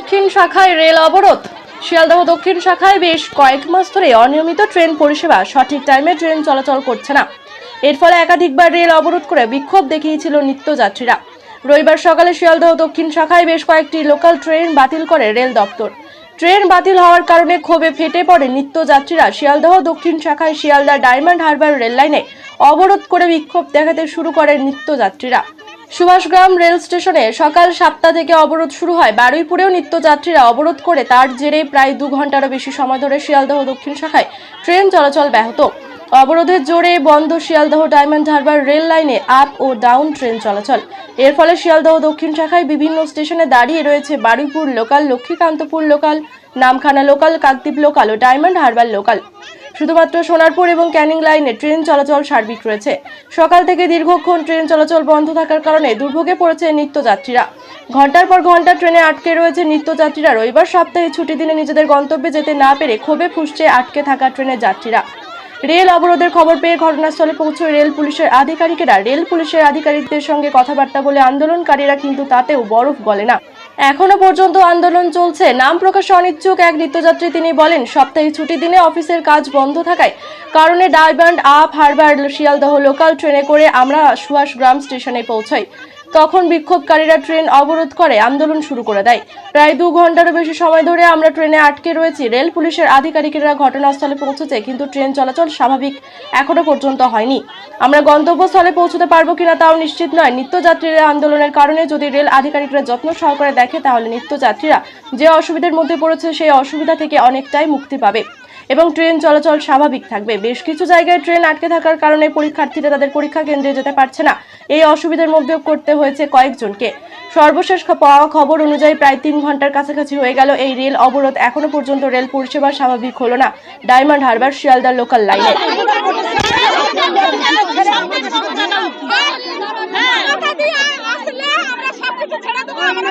দক্ষিণ শাখায় রেল অবরোধ। শিয়ালদহ দক্ষিণ শাখায় বেশ কয়েক মাস ধরে অনিয়মিত ট্রেন পরিষেবা সঠিক টাইমে ট্রেন চলাচল করছে না। এর ফলে একাধিকবার রেল অবরোধ করে বিক্ষোভ দেখিয়েছিল নিত্যযাত্রীরা। রবিবার সকালে শিয়ালদহ দক্ষিণ শাখায় বেশ কয়েকটি লোকাল ট্রেন বাতিল করে রেল দপ্তর। ট্রেন বাতিল হওয়ার কারণে ক্ষোভে ফেটে পড়ে নিত্যযাত্রীরা শিয়ালদহ দক্ষিণ শাখায় শিয়ালদা ডায়মন্ড হারবার রেল লাইনে অবরোধ করে বিক্ষোভ দেখাতে শুরু করে নিত্যযাত্রীরা। সুভাষগ্রাম রেল স্টেশনে সকাল সাতটা থেকে অবরোধ শুরু হয়। বারুইপুরেও নিত্যযাত্রীরা অবরোধ করে তার জেরে প্রায় দু ঘন্টারও বেশি সময় ধরে শিয়ালদহ দক্ষিণ শাখায় ট্রেন চলাচল ব্যাহত। অবরোধের জোরে বন্ধ শিয়ালদহ ডায়মন্ড হারবার রেল লাইনে আপ ও ডাউন ট্রেন চলাচল। এর ফলে শিয়ালদহ দক্ষিণ শাখায় বিভিন্ন স্টেশনে দাঁড়িয়ে রয়েছে Baruipur local, Lakshmikantapur local, Namkhana local, Kakdwip local ও ডায়মন্ড হারবার লোকাল। শুধুমাত্র সোনারপুর এবং ক্যানিং লাইনে ট্রেন চলাচল সার্বিক রয়েছে। সকাল থেকে দীর্ঘক্ষণ ট্রেন চলাচল বন্ধ থাকার কারণে দুর্ভোগে পড়েছে নিত্যযাত্রীরা। ঘণ্টার পর ঘণ্টা ট্রেনে আটকে রয়েছে নিত্যযাত্রীরা। রবিবার সপ্তাহে ছুটি দিনে নিজেদের গন্তব্যে যেতে না পেরে ক্ষোভে ফুসছে আটকে থাকা ট্রেনের যাত্রীরা। রেল অবরোধের খবর পেয়ে ঘটনাস্থলে পৌঁছয় রেল পুলিশের আধিকারিকেরা। রেল পুলিশের আধিকারিকদের সঙ্গে কথাবার্তা বলে আন্দোলনকারীরা কিন্তু তাতেও বরফ গলে না। এখনও পর্যন্ত আন্দোলন চলছে। নাম প্রকাশে অনিচ্ছুক এক নিত্যযাত্রী। তিনি বলেন, সপ্তাহে ছুটি দিনে অফিসের কাজ বন্ধ থাকায় কারণে ডায়মন্ড আপ হারবার শিয়ালদহ লোকাল ট্রেনে করে আমরা সুভাষগ্রাম স্টেশনে পৌঁছাই। তখন বিক্ষোভকারীরা ট্রেন অবরোধ করে আন্দোলন শুরু করে দেয়। প্রায় দু ঘন্টারও বেশি সময় ধরে আমরা ট্রেনে আটকে রয়েছি। রেল পুলিশের আধিকারিকেরা ঘটনাস্থলে পৌঁছেছে, কিন্তু ট্রেন চলাচল স্বাভাবিক এখনও পর্যন্ত হয়নি। আমরা গন্তব্যস্থলে পৌঁছতে পারব কিনা তাও নিশ্চিত নয়। নিত্যযাত্রীরা আন্দোলনের কারণে যদি রেল আধিকারিকরা যত্ন সহকারে দেখে, তাহলে নিত্যযাত্রীরা যে অসুবিধার মধ্যে পড়েছে, সেই অসুবিধা থেকে অনেকটাই মুক্তি পাবে। এবং ট্রেন চলাচল স্বাভাবিক থাকবে। বেশ কিছু জায়গায় ট্রেন আটকে থাকার কারণে পরীক্ষার্থীরা তাদের পরীক্ষা কেন্দ্রে যেতে পারছে না। এই অসুবিধার মধ্যেও করতে হয়েছে কয়েকজনকে। সর্বশেষ পাওয়া খবর অনুযায়ী প্রায় তিন ঘণ্টার কাছাকাছি হয়ে গেল এই রেল অবরোধ। এখনও পর্যন্ত রেল পরিষেবা স্বাভাবিক হলো না। ডায়মন্ড হারবার, শিয়ালদার লোকাল লাইনে। আমরা সবকিছু ছেড়ে দেবো আমরা